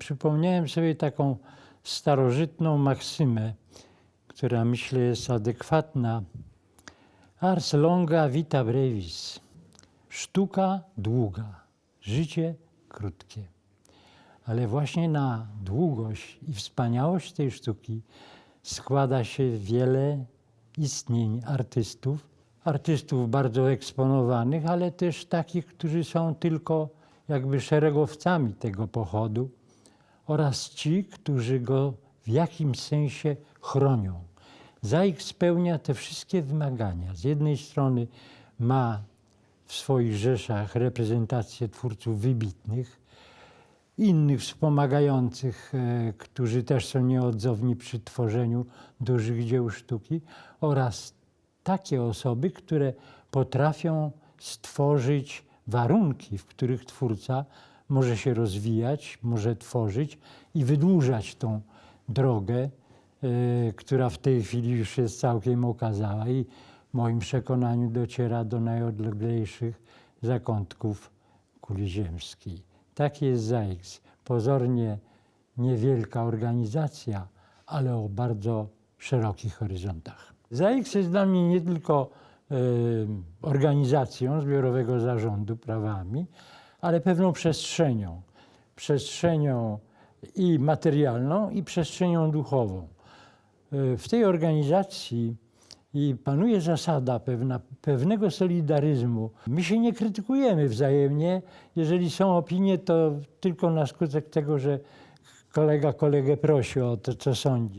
przypomniałem sobie taką starożytną maksymę, która myślę jest adekwatna. Ars longa vita brevis. Sztuka długa, życie krótkie. Ale właśnie na długość i wspaniałość tej sztuki składa się wiele istnień artystów, artystów bardzo eksponowanych, ale też takich, którzy są tylko jakby szeregowcami tego pochodu oraz ci, którzy go w jakimś sensie chronią. Zaik spełnia te wszystkie wymagania. Z jednej strony ma w swoich rzeszach reprezentację twórców wybitnych, innych wspomagających, e, którzy też są nieodzowni przy tworzeniu dużych dzieł sztuki oraz takie osoby, które potrafią stworzyć warunki, w których twórca może się rozwijać, może tworzyć i wydłużać tą drogę, e, która w tej chwili już jest całkiem okazała i w moim przekonaniu dociera do najodleglejszych zakątków kuli ziemskiej. Tak jest ZAIKS. Pozornie niewielka organizacja, ale o bardzo szerokich horyzontach. ZAIKS jest dla mnie nie tylko e, organizacją zbiorowego zarządu prawami, ale pewną przestrzenią. Przestrzenią i materialną, i przestrzenią duchową. E, W tej organizacji i panuje zasada pewna, pewnego solidaryzmu. My się nie krytykujemy wzajemnie. Jeżeli są opinie, to tylko na skutek tego, że kolega kolegę prosi o to, co sądzi.